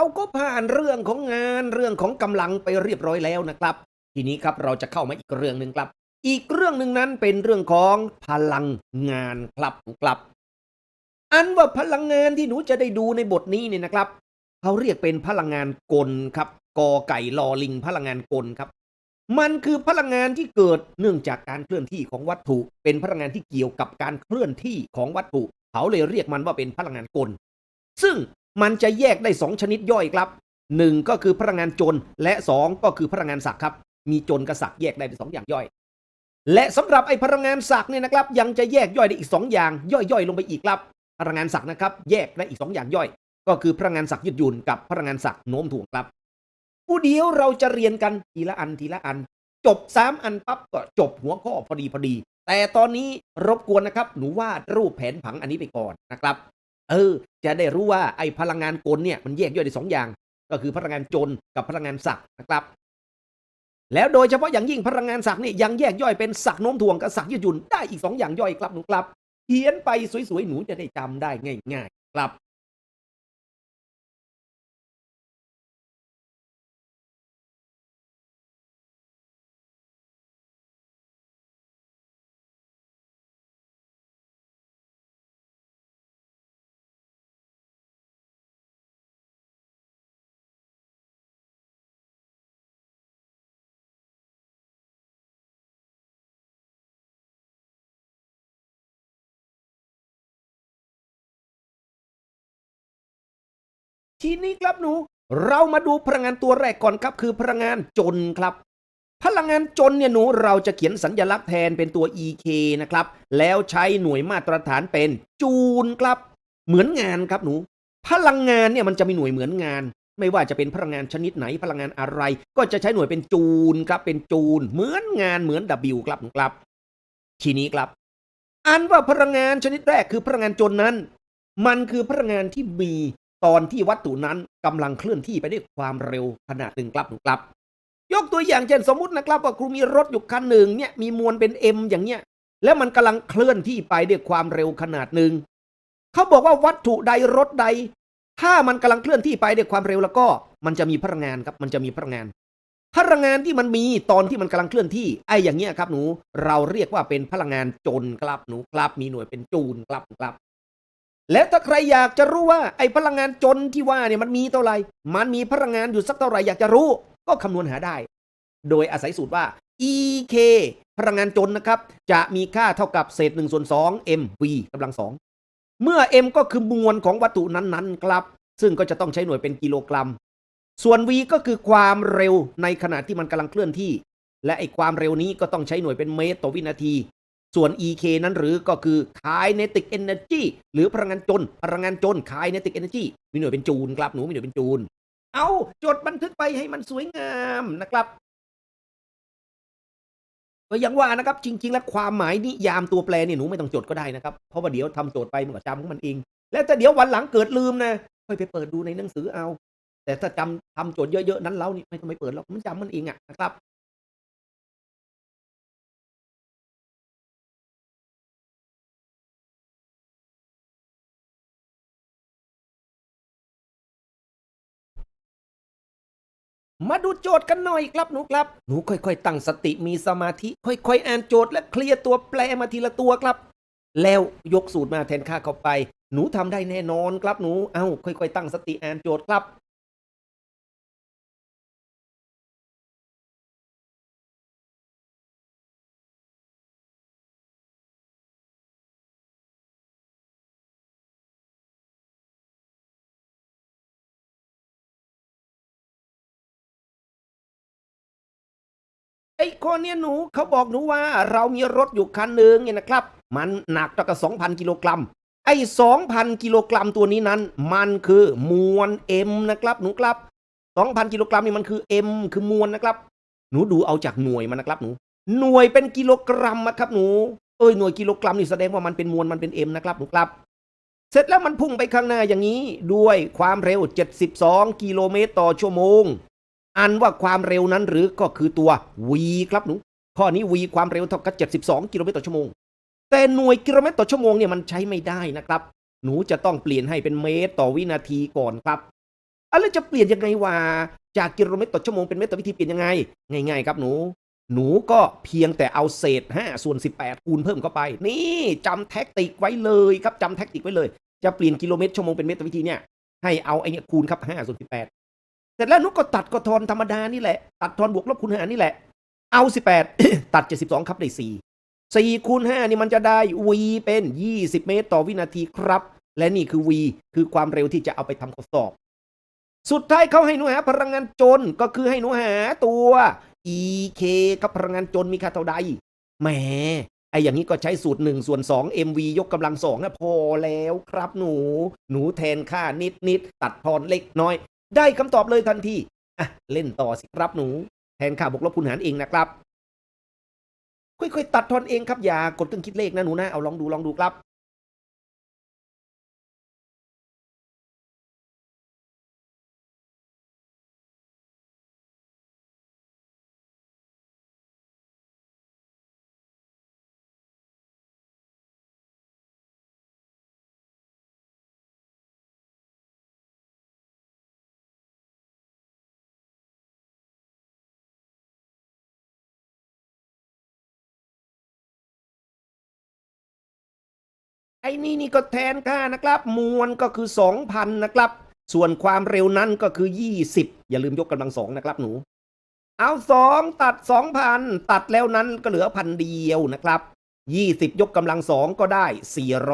เราก็ผ่านเรื่องของงานเรื่องของกำลังไปเรียบร้อยแล้วนะครับ ทีนี้ครับเราจะเข้ามาอีกเรื่องหนึ่งครับ อีกเรื่องหนึ่งนั้นเป็นเรื่องของพลังงานครับครับ อันว่าพลังงานที่หนูจะได้ดูในบทนี้เนี่ยนะครับเขาเรียกเป็นพลังงานกลครับกอไก่ลอลิงพลังงานกลครับ มันคือพลังงานที่เกิดเนื่องจากการเคลื่อนที่ของวัตถุ เป็นพลังงานที่เกี่ยวกับการเคลื่อนที่ของวัตถุ เขาเลยเรียกมันว่าเป็นพลังงานกล ซึ่ง มันจะแยกได้สองชนิดย่อยครับหนึ่งก็คือพลังงานจน และสองก็คือพลังงานศักครับ มีจนกับศักแยกได้เป็นสองอย่างย่อย และสำหรับไอ้พลังงานศักเนี่ยนะครับ ยังจะแยกย่อยได้อีกสองอย่าง ย่อยๆ ลงไปอีกครับ พลังงานศักนะครับ แยกได้อีกสองอย่างย่อย ก็คือพลังงานศักยืดหยุ่นกับพลังงานศักโน้มถ่วงครับ ผู้เดียวเราจะเรียนกันทีละอันทีละอัน จบสามอันปั๊บก็จบหัวข้อพอดีพอดี แต่ตอนนี้รบกวนนะครับ หนูวาดรูปแผนผังอันนี้ไปก่อนนะครับ เออ จะได้รู้ว่าไอ้พลังงานกลเนี่ยมันแยกย่อยได้สองอย่าง ก็คือพลังงานจนกับพลังงานศักด์นะครับ แล้วโดยเฉพาะอย่างยิ่งพลังงานศักด์นี่ยังแยกย่อยเป็นศักด์โน้มถ่วงกับศักด์ยืดหยุ่นได้อีกสองอย่างย่อยครับหนูครับเขียนไปสวยๆหนูจะได้จำได้ง่าย ๆ ครับ ทีนี้ครับหนู เรามาดูพลังงานตัวแรกก่อนครับ คือพลังงานจนครับ พลังงานจนเนี่ยหนูเราจะเขียนสัญลักษณ์แทนเป็นตัว ek นะครับ แล้วใช้หน่วยมาตรฐานเป็นจูลครับ เหมือนงานครับหนู พลังงานเนี่ยมันจะมีหน่วยเหมือนงาน ไม่ว่าจะเป็นพลังงานชนิดไหนพลังงานอะไร ก็จะใช้หน่วยเป็นจูลครับเป็นจูล เหมือนงานเหมือน W ครับครับ ทีนี้ครับอันว่าพลังงานชนิดแรกคือพลังงานจนนั้น มันคือพลังงานที่มี ตอนที่วัตถุนั้นกำลังเคลื่อนที่ไปด้วยความเร็วขนาดหนึ่งครับหนูครับ ยกตัวอย่างเช่นสมมุตินะครับว่าครูมีรถอยู่คันหนึ่งเนี่ยมีมวลเป็น m อย่างเงี้ยแล้วมันกำลังเคลื่อนที่ไปด้วยความเร็วขนาดหนึ่งเขาบอกว่าวัตถุใดรถใด ถ้ามันกำลังเคลื่อนที่ไปด้วยความเร็วแล้วก็ มันจะมีพลังงานครับมันจะมีพลังงาน พลังงานที่มันมีตอนที่มันกำลังเคลื่อนที่ไอ้อย่างเงี้ยครับหนู เราเรียกว่าเป็นพลังงานจนครับหนูครับมีหน่วยเป็นจูลครับครับ แล้วถ้าใครอยากจะรู้ว่าไอ้พลังงานจนที่ว่าเนี่ยมันมีเท่าไหร่ มันมีพลังงานอยู่สักเท่าไหร่อยากจะรู้ ก็คำนวณหาได้ โดยอาศัยสูตรว่า ek พลังงานจนนะครับ จะมีค่าเท่ากับเศษ1ส่วน2 mv กำลังสองเมื่อ m ก็คือมวลของวัตถุนั้นๆครับ ซึ่งก็จะต้องใช้หน่วยเป็นกิโลกรัม ส่วน v ก็คือความเร็วในขณะที่มันกำลังเคลื่อนที่ และไอ้ความเร็วนี้ก็ต้องใช้หน่วยเป็นเมตรต่อวินาที ส่วน EK นั้นหรือก็คือ kinetic energy หรือพลังงานจน พลังงานจน kinetic energy มีหน่วยเป็นจูลครับหนูมีหน่วยเป็นจูล เอาจดบันทึกไปให้มันสวยงามนะครับก็ยังว่านะครับ จริง ๆ แล้วความหมายนิยามตัวแปรเนี่ยหนูไม่ต้องจดก็ได้นะครับ เพราะว่าเดี๋ยวทำโจทย์ไปมันก็จำของมันเอง แล้วถ้าเดี๋ยววันหลังเกิดลืมนะค่อยไปเปิดดูในหนังสือเอา แต่ถ้าจำทำโจทย์เยอะๆนั้นเล่านี่ไม่ต้องไปเปิดหรอกมันจำมันเองอะนะครับ มาดูโจทย์กันหน่อยครับหนูครับ หนูค่อยๆ ตั้งสติมีสมาธิ ค่อยๆ อ่านโจทย์และเคลียร์ตัวแปรมาทีละตัวครับ แล้วยกสูตรมาแทนค่าเข้าไป หนูทำได้แน่นอนครับหนู เอ้าค่อยๆ ตั้งสติอ่านโจทย์ครับ ไอ้ข้อเนี้ยหนูเขาบอกหนูว่าเรามีรถอยู่คันหนึ่งเนี่ยนะครับ มันหนักเท่ากับ2,000กิโลกรัมไอ้2,000กิโลกรัมตัวนี้นั้น มันคือมวล M นะครับ หนูครับ2,000กิโลกรัมนี่มันคือ M คือมวลนะครับ หนูดูเอาจากหน่วยมันนะครับหนู หน่วยเป็นกิโลกรัมอะครับหนูเอ้ยหน่วยกิโลกรัมนี่แสดงว่ามันเป็นมวลมันเป็น M นะครับหนูครับ เสร็จแล้วมันพุ่งไปข้างหน้าอย่างนี้ด้วยความเร็ว 72 กิโลเมตรต่อชั่วโมง อันว่าความเร็วนั้นหรือก็คือตัว v ครับหนู ข้อนี้ v ความเร็วเท่ากับ 72 กิโลเมตรต่อชั่วโมง แต่หน่วยกิโลเมตรต่อชั่วโมงเนี่ยมันใช้ไม่ได้นะครับ หนูจะต้องเปลี่ยนให้เป็นเมตรต่อวินาทีก่อนครับอะแล้วจะเปลี่ยนยังไงวะจากกิโลเมตรต่อชั่วโมงเป็นเมตรต่อวิธีเปลี่ยนยังไง ง่ายๆ ครับหนู หนูก็เพียงแต่เอาเศษ5ส่วน18คูณเพิ่มเข้าไป นี่จำแท็กติกไว้เลยครับจำแท็กติกไว้เลย จะเปลี่ยนกิโลเมตรชั่วโมงเป็นเมตรต่อวิธีเนี่ยให้เอาไอ้เนี่ยคูณครับ5ส่วน18 สร็จแล้วหนูก็ตัดกบทอนธรรมดานี่แหละ ตัดทอนบวกลบคูณหารนี่แหละ เอา18ตัด72ครับได้4 4คูณ5นี่มันจะได้ v เป็น20เมตรต่อวินาทีครับ และนี่คือ v คือความเร็วที่จะเอาไปทำข้อสอบ สุดท้ายเขาให้หนูหาพลังงานจนก็คือให้หนูหาตัว EK กับพลังงานจนมีค่าเท่าใดแหมไออย่างนี้ก็ใช้สูตร1ส่วน2 MV ยกกำลังสองนะพอแล้วครับหนู หนูแทนค่านิดนิดตัดทอนเล็กน้อย ได้คำตอบเลยทันทีอะเล่นต่อสิครับหนู แทนค่าบวกลบคูณหารเองนะครับ ค่อยๆ ตัดทอนเองครับอย่ากดเครื่องคิดเลขนะหนูนะเอาลองดูลองดูครับ อ้นี่นี่ก็แทนค่านะครับ มวลก็คือ 2,000 นะครับ ส่วนความเร็วนั้นก็คือ 20 อย่าลืมยกกำลังสองนะครับหนู เอา 2 ตัด 2,000 ตัดแล้วนั้นก็เหลือพันเดียวนะครับ 20 ยกกำลังสองก็ได้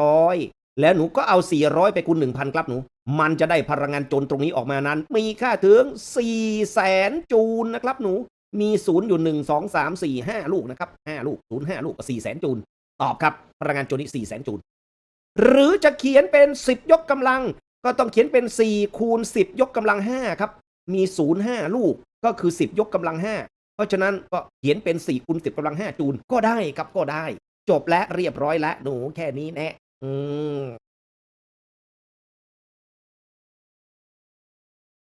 400 แล้วหนูก็เอา 400 ไปคูณ1,000 ครับหนู มันจะได้พลังงานจนตรงนี้ออกมานั้น มีค่าถึง4แสนจูลนะครับหนู มีศูนย์อยู่1 2 3 4 5 ลูกนะครับ5ลูก0 5ลูกก็4แสนจูลตอบครับพลังงานจนนี้4แสนจูล หรือจะเขียนเป็น 10 ยกกำลัง ก็ต้องเขียนเป็น 4 คูณ 10 ยกกำลัง 5 ครับ มี 0 5 ลูกก็คือ 10 ยกกำลัง 5 เพราะฉะนั้นก็เขียนเป็น 4 คูณ 10กำลัง 5 จูลก็ได้ครับก็ได้ จบและเรียบร้อยแล้วหนูแค่นี้แนะอืม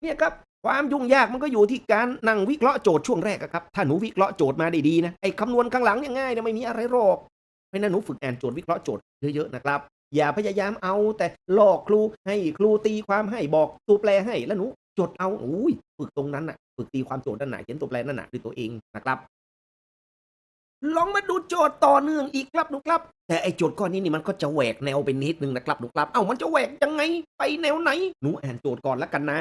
เนี่ยครับความยุ่งยากมันก็อยู่ที่การนั่งวิเคราะห์โจทย์ช่วงแรกครับถ้าหนูวิเคราะห์โจทย์มาได้ดีนะไอ้คำนวณข้างหลังเนี่ยง่ายนะไม่มีอะไรหรอกเพราะฉะนั้นหนูฝึกอ่านโจทย์วิเคราะห์โจทย์เยอะๆนะครับ อย่าพยายามเอาแต่หลอกครูให้ครูตีความให้บอกตัวแปรให้แล้วหนูจดเอาอุ้ยฝึกตรงนั้นน่ะฝึกตีความโจทย์นั่นน่ะเขียนตัวแปรนั่นน่ะด้วยตัวเองนะครับ ลองมาดูโจทย์ต่อเนื่องอีกครับหนูครับ แต่ไอโจทย์ข้อนี้นี่มันก็จะแหวกแนวไปนิดนึงนะครับหนูครับ เอ้ามันจะแหวกยังไงไปแนวไหน หนูอ่านโจทย์ก่อนแล้วกันนะ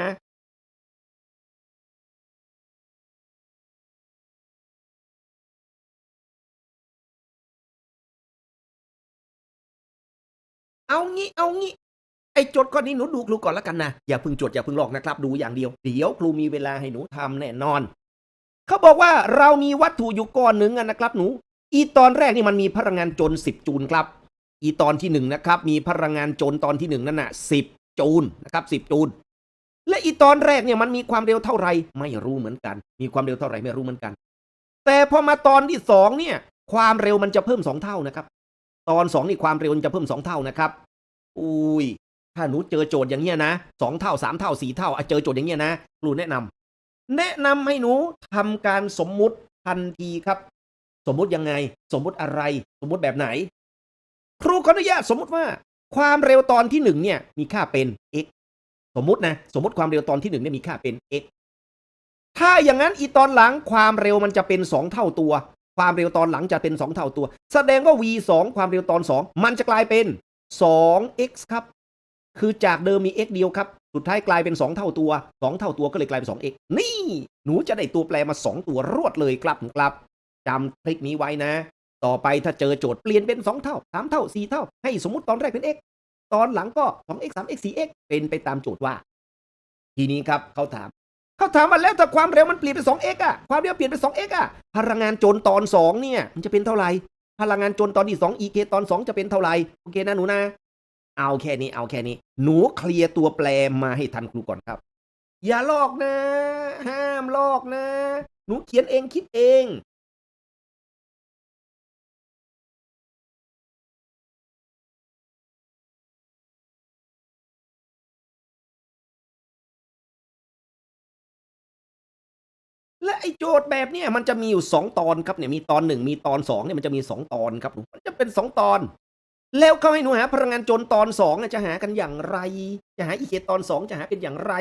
เอางี้เอางี้ไอ้โจทย์ข้อนนี้หนูดูครูก่อนแล้วกันนะ อย่าพึ่งจดอย่าพึ่งหลอกนะครับ ดูอย่างเดียว เดี๋ยวครูมีเวลาให้หนูทำแน่นอน เขาบอกว่าเรามีวัตถุอยู่ก้อนหนึ่งนะครับหนู อีตอนแรกนี่มันมีพลังงานจน10จูลครับ อีตอนที่หนึ่งนะครับ มีพลังงานจนตอนที่หนึ่งนั่นน่ะ10จูลนะครับ10จูล และอีตอนแรกเนี่ยมันมีความเร็วเท่าไหร่ไม่รู้เหมือนกัน มีความเร็วเท่าไหร่ไม่รู้เหมือนกัน แต่พอมาตอนที่สองเนี่ย ความเร็วมันจะเพิ่มสองเท่านะครับ ตอนสองนี่ความเร็วจะเพิ่มสองเท่านะครับ อุ้ย ถ้าหนูเจอโจทย์อย่างเงี้ยนะสองเท่าสามเท่าสี่เท่าอะเจอโจทย์อย่างเงี้ยนะครูแนะนำแนะนำให้หนูทำการสมมุติทันทีครับ สมมุติยังไง สมมุติอะไร สมมุติแบบไหน ครูขออนุญาตสมมุติว่า ความเร็วตอนที่หนึ่งเนี่ยมีค่าเป็น x สมมุตินะ สมมุติความเร็วตอนที่หนึ่งเนี่ยมีค่าเป็น x ถ้าอย่างนั้นอีตอนหลังความเร็วมันจะเป็นสองเท่าตัว ความเร็วตอนหลังจะเป็นสองเท่าตัว แสดงว่า v 2ความเร็วตอนสองมันจะกลายเป็น 2x ครับ คือจากเดิมมี x เดียวครับ สุดท้ายกลายเป็น 2 เท่าตัว 2 เท่าตัวก็เลยกลายเป็น 2x นี่ หนูจะได้ตัวแปรมา 2 ตัวรวดเลยครับครับจำทริคนี้ไว้นะ ต่อไปถ้าเจอโจทย์เปลี่ยนเป็น 2 เท่า 3 เท่า 4 เท่า ให้สมมติตอนแรกเป็น x ตอนหลังก็ 2x 3x 4x เป็นไปตามโจทย์ว่า ทีนี้ครับเขาถาม เขาถามว่าแล้วถ้าความเร็วมันเปลี่ยนเป็น 2x อะความเร็วเปลี่ยนเป็น 2x อะพลังงานโจรตอน 2 เนี่ย มันจะเป็นเท่าไหร่พลังงานโจรตอนที่2 EK ตอน 2 จะเป็นเท่าไหร่โอเคนะหนูนะ เอาแค่นี้เอาแค่นี้ หนูเคลียร์ตัวแปรมาให้ทันครูก่อนครับ อย่าลอกนะ ห้ามลอกนะ หนูเขียนเองคิดเอง และไอโจทย์แบบเนี้ยมันจะมีอยู่สองตอนครับเนี่ยมีตอนหนึ่งมีตอนสองเนี่ยมันจะมีสองตอนครับมันจะเป็นสองตอน แล้วเขาให้หนูหาพลังงานจนตอนสองจะหากันอย่างไร จะหาอีเคตอนสองจะหาเป็นอย่างไร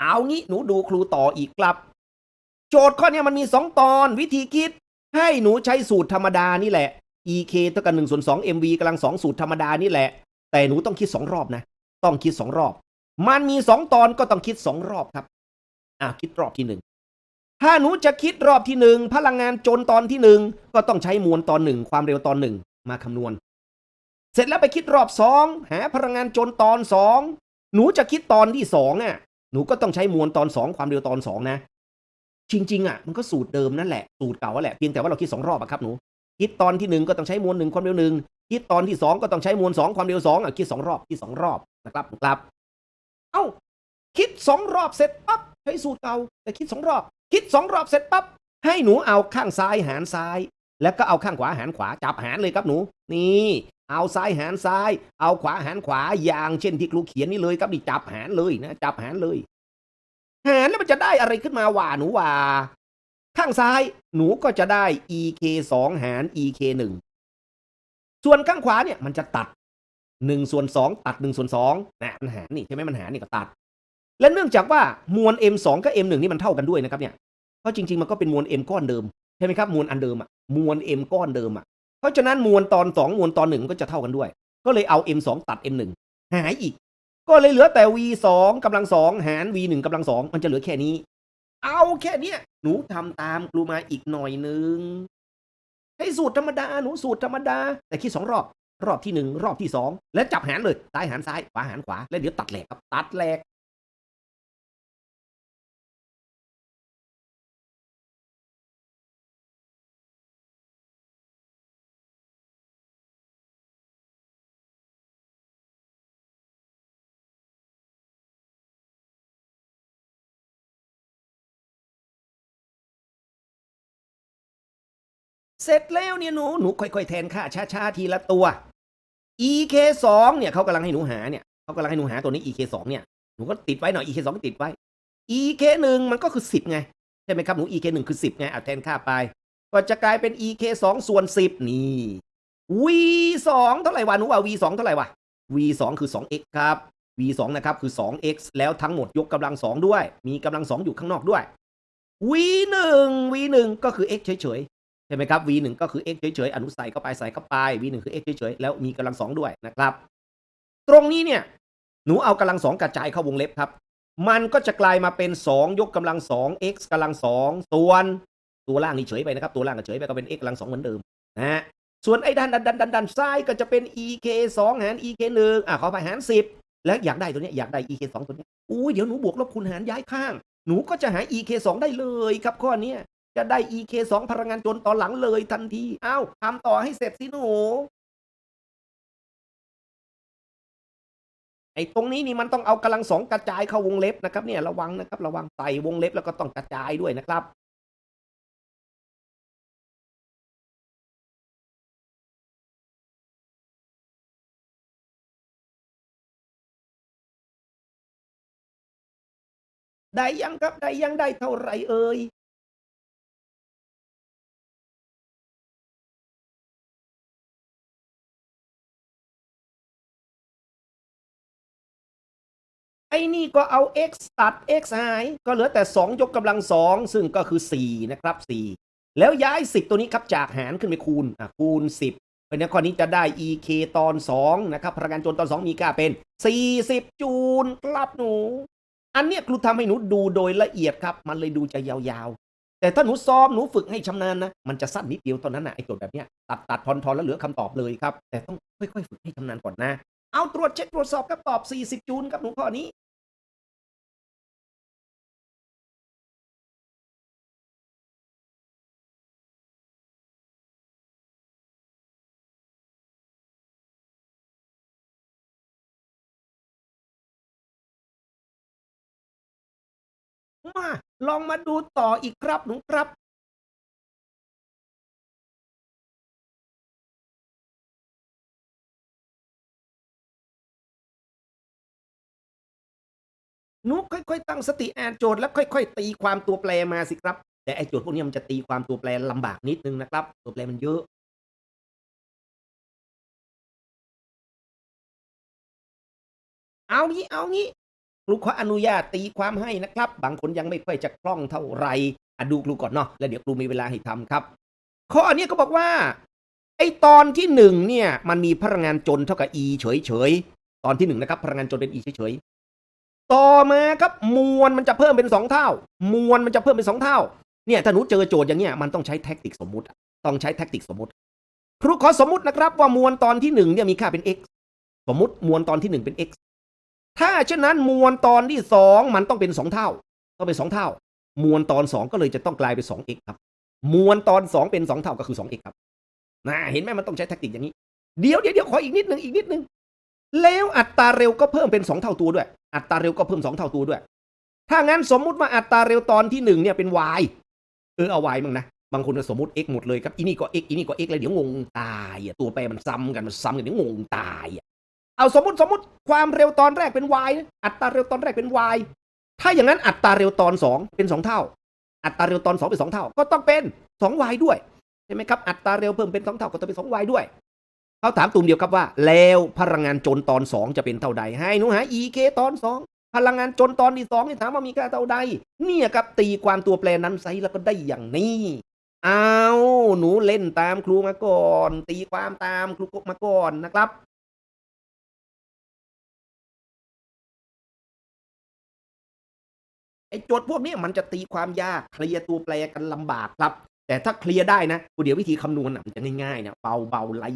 เอางี้หนูดูครูต่ออีกครับ โจทย์ข้อนี้มันมีสองตอนวิธีคิด ให้หนูใช้สูตรธรรมดานี่แหละ ek เท่ากับ1ส่วน2 mv กำลังสองสูตรธรรมดานี่แหละ แต่หนูต้องคิดสองรอบนะ ต้องคิดสองรอบ มันมีสองตอนก็ต้องคิดสองรอบครับ อะคิดรอบที่หนึ่งถ้าหนูจะคิดรอบที่หนึ่งพลังงานจนตอนที่หนึ่งก็ต้องใช้มวลตอนหนึ่งความเร็วตอนหนึ่งมาคำนวณ เสร็จแล้วไปคิดรอบสองหาพลังงานจนตอนสองหนูจะคิดตอนที่สองอะ หนูก็ต้องใช้มวลตอนสองความเร็วตอนสองนะ จริง ๆ อะ มันก็สูตรเดิมนั่นแหละสูตรเก่าแหละเพียงแต่ว่าเราคิดสองรอบอะครับหนูคิดตอนที่หนึ่งก็ต้องใช้มวลหนึ่งความเร็วหนึ่งคิดตอนที่สองก็ต้องใช้มวลสองความเร็วสองอะคิดสองรอบคิดสองรอบนะครับครับ เอ้าคิดสองรอบเสร็จปั๊บ ใช้สูตรเก่าแต่คิดสองรอบ คิดสองรอบเสร็จปั๊บให้หนูเอาข้างซ้ายหารซ้าย แล้วก็เอาข้างขวาหารขวาจับหารเลยครับหนู นี่ เอาซ้ายหารซ้าย เอาขวาหารขวาอย่างเช่นที่ครูเขียนนี่เลยครับนี่จับหารเลยนะจับหารเลยหารแล้วมันจะได้อะไรขึ้นมาว่าหนูว่า ข้างซ้ายหนูก็จะได้ ek 2หาร ek 1ส่วนข้างขวาเนี่ยมันจะตัด1ส่วน2ตัด1ส่วน2นะมันหารนี่ใช่ไหมมันหารนี่ก็ตัด และเนื่องจากว่ามวล m 2 กับ m 1 นี่มันเท่ากันด้วยนะครับเนี่ยเพราะจริงๆมันก็เป็นมวล m ก้อนเดิมใช่ไหมครับมวลอันเดิมอะมวล m ก้อนเดิมอะเพราะฉะนั้นมวลตอน 2 มวลตอน 1 ก็จะเท่ากันด้วย ก็เลยเอา m 2 ตัด m 1 หายอีก ก็เลยเหลือแต่ v 2กำลังสองหาร v 1กำลังสองมันจะเหลือแค่นี้ เอาแค่เนี้ยหนูทำตามครูมาอีกหน่อยนึงให้สูตรธรรมดาหนูสูตรธรรมดา แต่คิดสองรอบรอบที่หนึ่งรอบที่สองและจับหารเลยซ้ายหารซ้ายขวาหารขวา แล้วเดี๋ยวตัดแหลกครับตัดแหลก เสร็จแล้วเนี่ยหนูหนูค่อยๆแทนค่าช้าๆทีละตัว ek 2เนี่ยเขากำลังให้หนูหาเนี่ยเขากำลังให้หนูหาตัวนี้ ek 2เนี่ยหนูก็ติดไว้หน่อย ek 2ก็ติดไว้ ek 1มันก็คือ 10 ไง ใช่ไหมครับหนู ek 1คือ 10 ไงเอาแทนค่าไป ก็จะกลายเป็น ek 2ส่วน 10 นี่ v 2เท่าไหร่วะหนูว่า v 2เท่าไหร่วะ v 2คือ 2x ครับ v 2นะครับคือ 2x แล้วทั้งหมดยกกำลัง 2 ด้วย มีกำลัง 2 อยู่ข้างนอกด้วย v 1 v 1ก็คือ x เฉยๆ ใช่ไหมครับ v 1ก็คือ x เฉยๆ อนุใส่เข้าไปใส่เข้าไป v 1คือ x เฉยๆ แล้วมีกำลังสองด้วยนะครับ ตรงนี้เนี่ย หนูเอากำลังสองกระจายเข้าวงเล็บครับ มันก็จะกลายมาเป็น 2 ยกกำลังสอง x กำลังสองส่วนตัวล่างนี่เฉยไปนะครับ ตัวล่างก็เฉยไปก็เป็น x กำลังสองเหมือนเดิมนะฮะส่วนไอ้ด้านดันดันดันดันซ้ายก็จะเป็น ek 2หาร ek 1อะขอไปหาร 10 แล้วอยากได้ตัวเนี้ยอยากได้ ek 2ตัวเนี้ยอุ้ยเดี๋ยวหนูบวกลบคูณหารย้ายข้าง หนูก็จะหา ek 2ได้เลยครับข้อนี้ จะได้ ek 2 พลังงานจนต่อหลังเลยทันทีอ้าวทำต่อให้เสร็จสิหนูไอ้ตรงนี้นี่มันต้องเอากำลังสองกระจายเข้าวงเล็บนะครับเนี่ยระวังนะครับ ระวังใส่วงเล็บแล้วก็ต้องกระจายด้วยนะครับ ได้ยังครับได้ยังได้เท่าไรเอ่ย ไอ้นี่ก็เอา x ตัด x หาย ก็เหลือแต่ 2 ยกกำลัง 2 ซึ่งก็คือ 4 นะครับ 4 แล้วย้าย 10 ตัวนี้ครับ จากหารขึ้นไปคูณอะคูณ 10 เพราะนั้นข้อนี้จะได้ ek ตอน 2 นะครับพลังงานจนตอน 2 มีค่าเป็น 40 จูลครับหนู อันเนี้ยครูทำให้หนูดูโดยละเอียดครับ มันเลยดูจะยาวๆ แต่ถ้าหนูซ้อมหนูฝึกให้ชำนาญนะ มันจะสั้นนิดเดียวตอนนั้นนะไอ้โจทย์แบบเนี้ยตัดตัดทอนทอนแล้วเหลือคำตอบเลยครับ แต่ต้องค่อยๆ ฝึกให้ชำนาญก่อนนะ เอาตรวจเช็คตรวจสอบครับตอบ 40 จูลครับหนูข้อนี้ มาลองมาดูต่ออีกครับหนูครับหนูค่อยๆตั้งสติอ่านโจทย์แล้วค่อยๆ ตีความตัวแปรมาสิครับ แต่ไอ้โจทย์พวกนี้มันจะตีความตัวแปรลำบากนิดนึงนะครับ ตัวแปรมันเยอะ เอางี้เอางี้ ครูขออนุญาตตีความให้นะครับ บางคนยังไม่ค่อยจะคล่องเท่าไหร่อะดูครูก่อนเนาะแล้วเดี๋ยวครูมีเวลาให้ทำครับ ข้ออันนี้ก็บอกว่า ไอตอนที่หนึ่งเนี่ย มันมีพลังงานจนเท่ากับ e เฉยเฉยตอนที่หนึ่งนะครับพลังงานจนเป็น e เฉยเฉยต่อมาครับมวลมันจะเพิ่มเป็นสองเท่า มวลมันจะเพิ่มเป็นสองเท่า เนี่ยถ้าหนูเจอโจทย์อย่างเงี้ยมันต้องใช้แท็กติกสมมุติ ต้องใช้แท็กติกสมมุติ ครูขอสมมุตินะครับว่ามวลตอนที่หนึ่งเนี่ยมีค่าเป็น x สมมติมวลตอนที่หนึ่งเป็น x ถ้าเช่นนั้นมวลตอนที่สองมันต้องเป็นสองเท่าต้องเป็นสองเท่า มวลตอนสองก็เลยจะต้องกลายเป็นสอง x ครับ มวลตอนสองเป็นสองเท่าก็คือสอง x ครับนะเห็นไหมมันต้องใช้แท็กติกอย่างนี้เดี๋ยวเดี๋ยวเดี๋ยวขออีกนิดนึงอีกนิดนึงแล้วอัตราเร็วก็เพิ่มเป็นสองเท่าตัวด้วย อัตราเร็วก็เพิ่มสองเท่าตัวด้วย ถ้างั้นสมมุติว่าอัตราเร็วตอนที่หนึ่งเนี่ยเป็น y เออเอา y มั้งนะบางคนสมมติ x หมดเลยครับอีนี่ก็ x อีนี่ก็ x เลยเดี๋ยวงงตายอะตัวแปรมันซ้ำกันมันซ้ำกันเดี๋ยวงงตายอะ เอาสมมติสมมติความเร็วตอนแรกเป็น y อัตราเร็วตอนแรกเป็น y ถ้าอย่างนั้นอัตราเร็วตอนสองเป็นสองเท่า อัตราเร็วตอนสองเป็นสองเท่า ก็ต้องเป็นสอง y ด้วยใช่ไหมครับ อัตราเร็วเพิ่มเป็นสองเท่าก็ต้องเป็นสอง y ด้วยเขาถามตุ่มเดียวครับว่า แล้วพลังงานจนตอนสองจะเป็นเท่าใด ให้หนูหา ek ตอนสองพลังงานจนตอนที่สองนี่ถามว่ามีค่าเท่าใด เนี่ยครับตีความตัวแปรนั้นไซแล้วก็ได้อย่างนี้เอาหนูเล่นตามครูมาก่อน ตีความตามครูมาก่อนนะครับ โจทย์พวกนี้มันจะตีความยากเคลียร์ตัวแปรกันลำบากครับ แต่ถ้าเคลียร์ได้นะเดี๋ยววิธีคำนวณมันจะง่ายๆนะเบาเบาๆไล่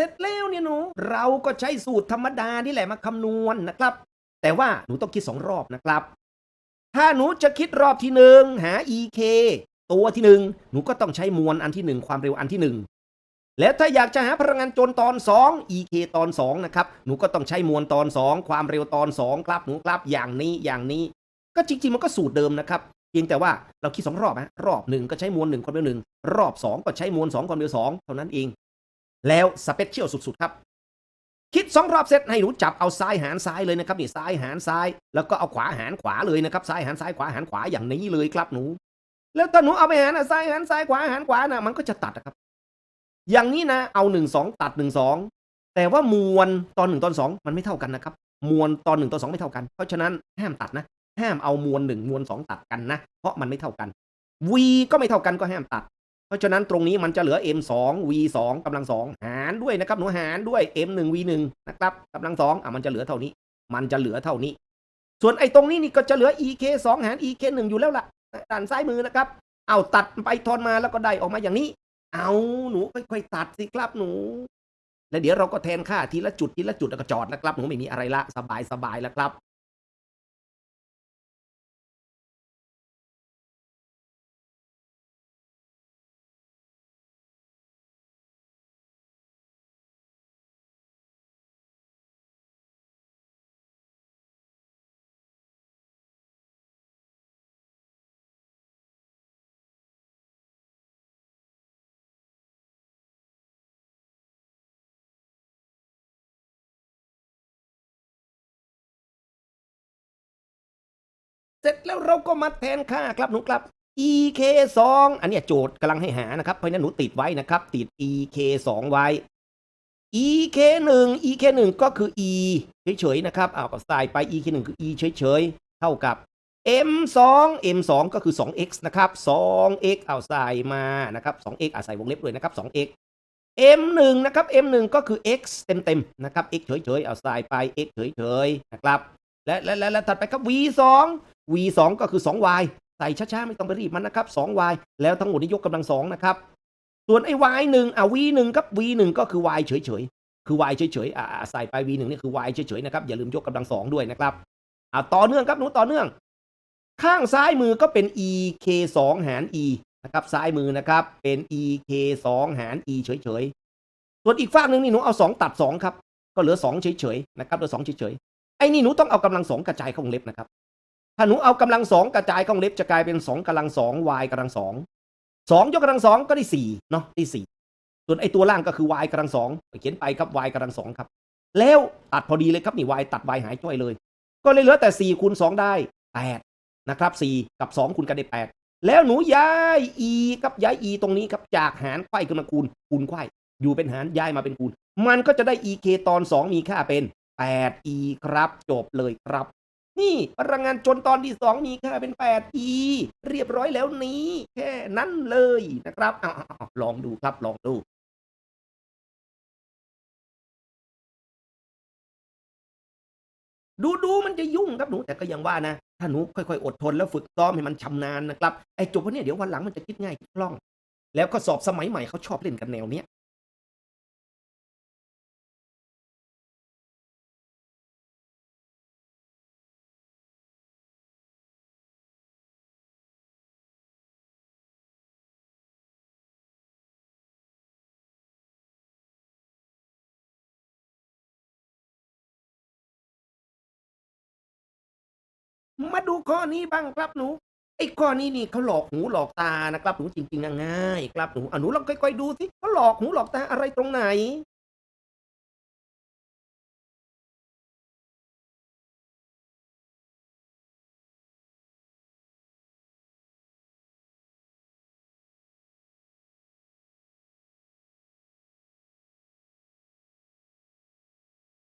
ร็จแล้วเนี่ยหนูเราก็ใช้สูตรธรรมดานี่แหละมาคำนวณนะครับ แต่ว่าหนูต้องคิดสองรอบนะครับ ถ้าหนูจะคิดรอบที่หนึ่งหา ek ตัวที่หนึ่งหนูก็ต้องใช้มวลอันที่หนึ่งความเร็วอันที่หนึ่งแล้วถ้าอยากจะหาพลังงานจนตอน 2 ek ตอน 2 นะครับ หนูก็ต้องใช้มวลตอน 2 ความเร็วตอน 2 ครับ หนูครับ อย่างนี้ อย่างนี้ ก็จริง ๆ มันก็สูตรเดิมนะครับ เพียงแต่ว่าเราคิดสองรอบนะรอบหนึ่งก็ใช้มวลหนึ่งความเร็วหนึ่งรอบสองก็ใช้มวลสองความเร็วสองเท่านั้นเอง แล้วสเปเชียลสุดๆครับ คิดสองรอบเสร็จให้หนูจับเอาซ้ายหารซ้ายเลยนะครับนี่ซ้ายหารซ้าย แล้วก็เอาขวาหารขวาเลยนะครับซ้ายหารซ้ายขวาหารขวาอย่างนี้เลยครับหนู แล้วถ้าหนูเอาไปหารนะซ้ายหารซ้ายขวาหารขวานะมันก็จะตัดนะครับ อย่างนี้นะเอาหนึ่งสองตัดหนึ่งสองแต่ว่ามวลตอนหนึ่งตอนสองมันไม่เท่ากันนะครับ มวลตอนหนึ่งตอนสองไม่เท่ากัน เพราะฉะนั้นห้ามตัดนะ ห้ามเอามวลหนึ่งมวลสองตัดกันนะ เพราะมันไม่เท่ากัน v ก็ไม่เท่ากันก็ห้ามตัด เพราะฉะนั้นตรงนี้มันจะเหลือ m 2 v 2กำลังสองหารด้วยนะครับหนูหารด้วย m 1 v 1 นะครับกำลังสองอะมันจะเหลือเท่านี้ มันจะเหลือเท่านี้ ส่วนไอ้ตรงนี้นี่ก็จะเหลือ ek 2 หาร ek 1 อยู่แล้วล่ะด้านซ้ายมือนะครับ เอาตัดไปทอนมาแล้วก็ได้ออกมาอย่างนี้ เอาหนูค่อยๆตัดสิครับหนู แล้วเดี๋ยวเราก็แทนค่าทีละจุดทีละจุดแล้วก็จอดนะครับหนูไม่มีอะไรละสบายสบายแล้วครับ เสร็จแล้วเราก็มาแทนค่าครับหนูครับ ek 2อันนี้โจทย์กำลังให้หานะครับ เพราะนั้นหนูติดไว้นะครับ ติด ek 2ไว้ ek 1 ek 1ก็คือ e เฉยๆนะครับเอาก็ใส่ไป ek 1คือ e เฉยๆ เท่ากับ m 2 m 2ก็คือ 2x นะครับ 2x เอาใส่มานะครับ 2x อาใส่วงเล็บด้วยนะครับ 2x m 1นะครับ m 1ก็คือ x เต็มๆนะครับ x เฉยๆ เอาใส่ไป x เฉยๆ นะครับ และและและและถัดไปครับ v 2 v 2 ก็คือ 2y ใส่ช้าๆ ไม่ต้องไปรีบมันนะครับ 2y แล้วทั้งหมดนี้ยกกำลังสองนะครับ ส่วนไอ้ y 1 อะ v 1ครับ v 1 ก็คือ y เฉยๆ คือ y เฉยๆ อ่าใส่ไป v 1 นี่คือ y เฉยๆ นะครับ อย่าลืมยกกำลังสองด้วยนะครับ อ่าต่อเนื่องครับหนูต่อเนื่อง ข้างซ้ายมือก็เป็น e k 2 หาร e นะครับ ซ้ายมือนะครับ เป็น e k 2 หาร e เฉยๆ ส่วนอีกฝั่งหนึ่งนี่หนูเอา 2 ตัด 2 ครับ ก็เหลือ 2 เฉยๆ นะครับ เหลือ 2 เฉยๆ ไอ้นี่หนูต้องเอากำลัง2กระจายเข้าวงเล็บนะครับ ถ้าหนูเอากำลัง2กระจายข้างเล็บจะกลายเป็น2กำลัง2 y กำลัง2 2ยกกำลัง2ก็ได้4เนาะได้4ส่วนไอ้ตัวล่างก็คือ y กำลัง2เขียนไปครับ y กำลัง2ครับ แล้วตัดพอดีเลยครับนี่ y ตัด y หายจ้อยเลย ก็เลยเหลือแต่4คูณ2ได้8นะครับ4กับ2คูณกันได้8แล้วหนูย้าย e กับย้าย e ตรงนี้ครับจากหารไขว้ขึ้นมาคูณคูณไขว้อยู่เป็นหารย้ายมาเป็นคูณ มันก็จะได้ ek ตอน 2 มีค่าเป็น 8e ครับ จบเลยครับ นี่พลังงานจนตอนที่ 2 มีค่าเป็น 8e เรียบร้อยแล้วนี้ แค่นั้นเลยนะครับอลองดูครับลองดูดูดูมันจะยุ่งครับหนูแต่ก็ยังว่านะ ถ้าหนูค่อยๆ อดทนแล้วฝึกซ้อมให้มันชำนาญนะครับไอ้จบวันนี้เดี๋ยววันหลังมันจะคิดง่ายคิดคล่อง แล้วก็สอบสมัยใหม่เขาชอบเล่นกันแนวเนี้ย มาดูข้อนี้บ้างครับหนูไอ้ข้อนี้นี่เขาหลอกหูหลอกตานะครับหนูจริง ๆง่ายครับหนูอะหนูลองค่อยๆดูสิเขาหลอกหูหลอกตาอะไรตรงไหน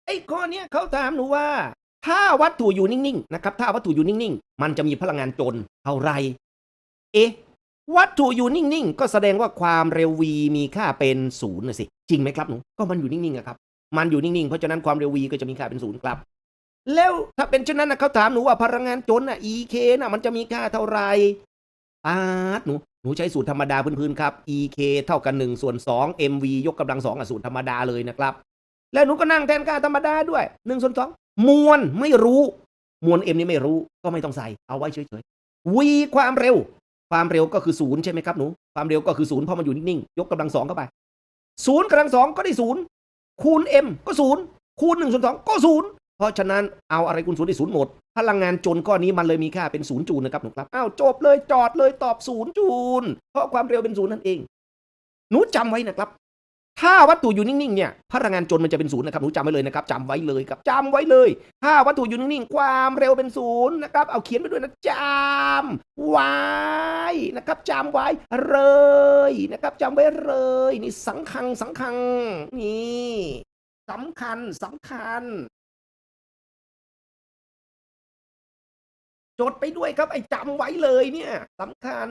ไอ้ข้อเนี้ยเขาถามหนูว่า ถ้าวัตถุอยู่นิ่งๆนะครับ ถ้าวัตถุอยู่นิ่งๆ มันจะมีพลังงานจนเท่าไร เอ๊ะ วัตถุอยู่นิ่งๆ ก็แสดงว่าความเร็ว v มีค่าเป็นศูนย์นะสิ จริงไหมครับหนู ก็มันอยู่นิ่งๆครับ มันอยู่นิ่งๆ เพราะฉะนั้นความเร็ว v ก็จะมีค่าเป็นศูนย์ครับ แล้วถ้าเป็นเช่นนั้นนะเขาถามหนูว่าพลังงานจนน่ะ ek น่ะมันจะมีค่าเท่าไรปาดหนู หนูใช้สูตรธรรมดาพื้นๆ ครับ ek เท่ากัน1ส่วน2 mv ยกกำลัง2อะสูตรธรรมดาเลยนะครับ แล้วหนูก็นั่งแทนค่าธรรมดาด้วย1ส่วน2 มวลไม่รู้ มวล m นี่ไม่รู้ก็ไม่ต้องใส่เอาไว้เฉยๆ v ความเร็ว ความเร็วก็คือศูนย์ใช่ไหมครับหนู ความเร็วก็คือศูนย์เพราะมันอยู่นิ่งๆยกกำลังสองเข้าไปศูนย์กำลังสองก็ได้ศูนย์คูณ m ก็ศูนย์คูณหนึ่งส่วนสองก็ศูนย์เพราะฉะนั้นเอาอะไรคูณศูนย์ได้ศูนย์หมด พลังงานจนก้อนนี้มันเลยมีค่าเป็นศูนย์จูลนะครับหนูครับอ้าวจบเลยจอดเลยตอบศูนย์จูลเพราะความเร็วเป็นศูนย์นั่นเอง หนูจำไว้นะครับ ถ้าวัตถุอยู่นิ่งๆเนี่ยพลังงานจนมันจะเป็นศูนย์นะครับหนูจำไว้เลยนะครับจำไว้เลยครับจำไว้เลยถ้าวัตถุอยู่นิ่งๆความเร็วเป็นศูนย์นะครับเอาเขียนไปด้วยนะจำไว้นะครับจำไว้เลยนะครับจำไว้เลยนี่สังคังสังคังนี่สำคัญสำคัญจดไปด้วยครับไอ้จำไว้เลยเนี่ยสำคัญ